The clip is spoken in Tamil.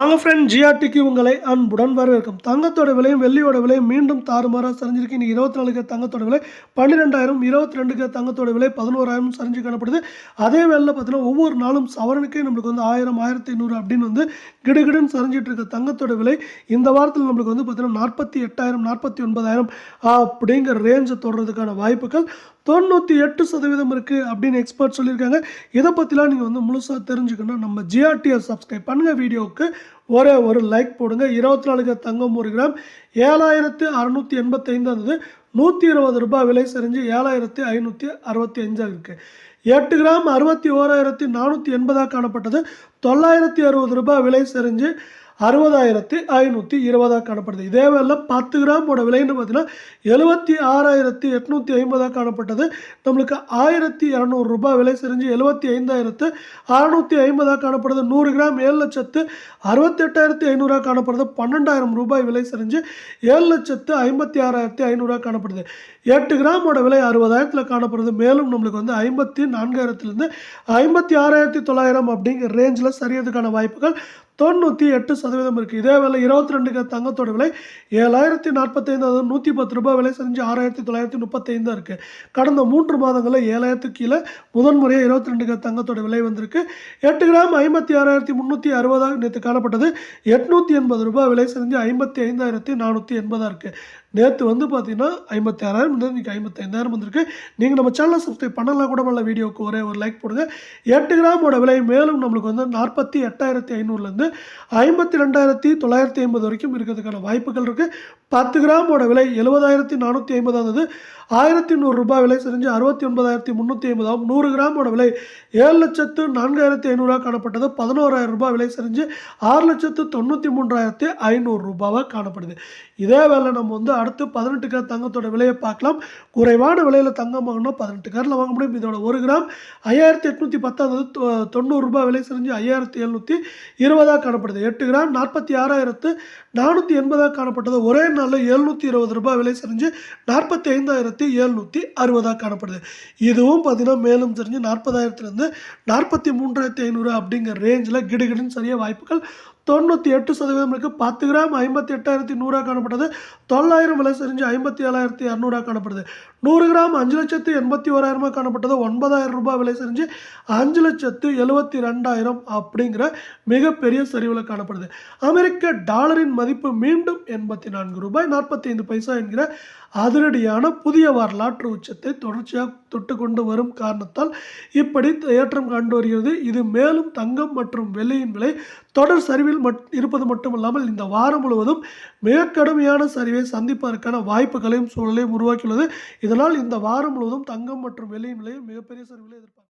வாங்க ஃப்ரெண்ட் ஜிஆர்டிக்கு உங்களை அன்புடன் வரவேற்கும். தங்கத்தோட விலையும் வெள்ளியோட விலையும் மீண்டும் தாறுமாறாக சரிஞ்சிருக்கு. இன்னைக்கு இருபத்தி நாலுக்கு தங்கத்தோட விலை பன்னிரெண்டாயிரம் இருபத்தி ரெண்டுக்கு தங்கத்தோட விலை பதினோராயிரம் சரிஞ்சு காணப்படுது. அதே வேலையில் பார்த்தீங்கன்னா ஒவ்வொரு நாளும் சவரனுக்கே நம்மளுக்கு வந்து ஆயிரம் ஆயிரத்தி ஐநூறு அப்படின்னு வந்து கிடுகிடுன்னு சரிஞ்சிட்டு இருக்க தங்கத்தோட விலை இந்த வாரத்தில் நம்மளுக்கு வந்து பார்த்தீங்கன்னா நாற்பத்தி எட்டாயிரம் நாற்பத்தி ஒன்பதாயிரம் அப்படிங்கிற ரேஞ்சை தொடர்றதுக்கான வாய்ப்புகள் தொண்ணூற்றி எட்டு சதவீதம் இருக்குது அப்படின்னு எக்ஸ்பர்ட் சொல்லியிருக்காங்க. இதை பற்றிலாம் நீங்கள் வந்து முழுசாக தெரிஞ்சுக்கணும் நம்ம ஜிஆர்டிஎஸ் சப்ஸ்கிரைப் பண்ணுங்கள் வீடியோவுக்கு ஒரே ஒரு லைக் போடுங்க. இருபத்தி நாலுக்கு தங்கம் ஒரு கிராம். ஏழாயிரத்து அறநூற்றி எண்பத்தைந்து இருந்தது நூற்றி இருபது ரூபாய் விலை சரிஞ்சு ஏழாயிரத்தி ஐநூற்றி அறுபத்தி அஞ்சாக இருக்குது எட்டு கிராம் அறுபத்தி ஓராயிரத்தி நானூற்றி எண்பதாக காணப்பட்டது. தொள்ளாயிரத்தி அறுபது ரூபாய் விலை சரிஞ்சு அறுபதாயிரத்தி ஐநூற்றி இருபதாக காணப்படுது இதே வேலை பத்து கிராமோட விலைன்னு பார்த்தீங்கன்னா எழுபத்தி ஆறாயிரத்தி எட்நூற்றி ஐம்பதாக காணப்பட்டது. நம்மளுக்கு ஆயிரத்தி இரநூறு ரூபாய் விலை செறிஞ்சு எழுபத்தி ஐந்தாயிரத்து அறநூற்றி ஐம்பதாக காணப்படுது. நூறு கிராம் ஏழு லட்சத்து அறுபத்தெட்டாயிரத்தி ஐநூறுரூவா காணப்படுது. பன்னெண்டாயிரம் ரூபாய் விலை செறிஞ்சு ஏழு லட்சத்து ஐம்பத்தி ஆறாயிரத்தி ஐநூறுரூவா காணப்படுது. எட்டு கிராமோட விலை அறுபதாயிரத்தில் காணப்படுது. மேலும் நம்மளுக்கு வந்து ஐம்பத்தி நான்காயிரத்துலேருந்து ஐம்பத்தி ஆறாயிரத்தி தொள்ளாயிரம் அப்படிங்கிற ரேஞ்சில் சரியதுக்கான வாய்ப்புகள் தொண்ணூற்றி எட்டு சதவீதம் இருக்குது இதே வேலை இருபத்தி ரெண்டுக்கு தங்கத்தோட விலை ஏழாயிரத்தி நாற்பத்தைந்து அதாவது நூற்றி பத்து ரூபாய் விலை செஞ்சு ஆறாயிரத்தி தொள்ளாயிரத்தி முப்பத்தைந்து இருக்குது கடந்த மூன்று மாதங்களில் ஏழாயிரத்துக்கு கீழே முதன்முறையாக இருபத்தி ரெண்டுக்கு தங்கத்தோட விலை வந்திருக்கு. எட்டு கிராம் ஐம்பத்தி ஆறாயிரத்தி முந்நூற்றி அறுபதாக நேற்று காணப்பட்டது. எட்நூற்றி எண்பது ரூபாய் விலை செஞ்சு ஐம்பத்தி ஐந்தாயிரத்தி நானூற்றி எண்பதாக இருக்குது நேற்று வந்து பார்த்தீங்கன்னா ஐம்பத்தி ஆறாயிரம் இருந்தது இன்றைக்கி ஐம்பத்தைந்தாயிரம் வந்திருக்கு. நீங்கள் நம்ம சேனலை சப்ஸ்கிரைப் பண்ணலாம் கூட நல்ல வீடியோவுக்கு ஒரே ஒரு லைக் போடுங்க. எட்டு கிராமோட விலை மேலும் நம்மளுக்கு வந்து நாற்பத்தி எட்டாயிரத்தி ஐநூறுலேருந்து ஐம்பத்தி ரெண்டாயிரத்தி தொள்ளாயிரத்தி ஐம்பது வரைக்கும் இருக்கிறதுக்கான வாய்ப்புகள் இருக்குது பத்து கிராமோட விலை எழுபதாயிரத்தி நானூற்றி ஐம்பதாவது ஆயிரத்தி நூறுரூபா விலை செஞ்சு அறுபத்தி ஒன்பதாயிரத்தி முந்நூற்றி ஐம்பதாகும் நூறு கிராமோட விலை ஏழு லட்சத்து நான்காயிரத்தி ஐநூறுரூவா காணப்பட்டது. பதினோராயிரம் ரூபாய் விலை செஞ்சு ஆறு லட்சத்து தொண்ணூற்றி மூன்றாயிரத்தி ஐநூறு ரூபாவாக காணப்படுது. இதே வேலை நம்ம வந்து அடுத்து பதினெட்டு கிராம் தங்கத்தோட விலையை பார்க்கலாம். குறைவான விலையில் தங்கம் வாங்கினோம் பதினெட்டு காரில் வாங்க முடியும். இதோட ஒரு கிராம் ஐயாயிரத்தி எட்நூற்றி பத்தாவது தொண்ணூறு ரூபாய் விலை செஞ்சு ஐயாயிரத்தி எழுநூற்றி இருபதாக காணப்படுது. எட்டு கிராம் நாற்பத்தி ஆறாயிரத்து நானூற்றி எண்பதாக காணப்பட்டது. ஒரே நாளில் எழுநூற்றி இருபது ரூபாய் விலை செஞ்சு நாற்பத்தி ஐந்தாயிரத்தி எழுநூற்றி அறுபதாக காணப்படுது. இதுவும் பார்த்தீங்கன்னா மேலும் தெரிஞ்சு நாற்பதாயிரத்துலேருந்து நாற்பத்தி மூன்றாயிரத்தி ஐநூறு அப்படிங்கிற ரேஞ்சில் கிடுகிடுன்னு சரியாக வாய்ப்புகள் தொண்ணூற்றி எட்டு சதவீதம் இருக்குது பத்து கிராம் ஐம்பத்தி எட்டாயிரத்தி நூறாக காணப்பட்டது. தொள்ளாயிரம் விலை செஞ்சு ஐம்பத்தி ஏழாயிரத்தி இரநூறுவா காணப்படுது. நூறு கிராம் அஞ்சு லட்சத்து எண்பத்தி ஓராயிரமாக காணப்பட்டது. ஒன்பதாயிரம் ரூபாய் விலை செஞ்சு அஞ்சு லட்சத்து எழுபத்தி ரெண்டாயிரம் அப்படிங்கிற மிகப்பெரிய சரிவில் காணப்படுது. அமெரிக்க டாலரின் மதிப்பு மீண்டும் எண்பத்தி நான்கு ரூபாய் நாற்பத்தி ஐந்து பைசா என்கிற அதிரடியான புதிய வரலாற்று உச்சத்தை தொடர்ச்சியாக தொட்டு கொண்டு வரும் காரணத்தால் இப்படி ஏற்றம் கண்டு வருகிறது இது மேலும் தங்கம் மற்றும் வெள்ளியின் விலை தொடர் சரிவில் மட் இருப்பது மட்டுமல்லாமல் இந்த வாரம் முழுவதும் மிக கடுமையான சரிவை சந்திப்பதற்கான வாய்ப்புகளையும் சூழலையும் உருவாக்கியுள்ளது. இதனால் இந்த வாரம் முழுவதும் தங்கம் மற்றும் வெள்ளியின் விலையும் மிகப்பெரிய சரிவில் எதிர்பார்க்கும்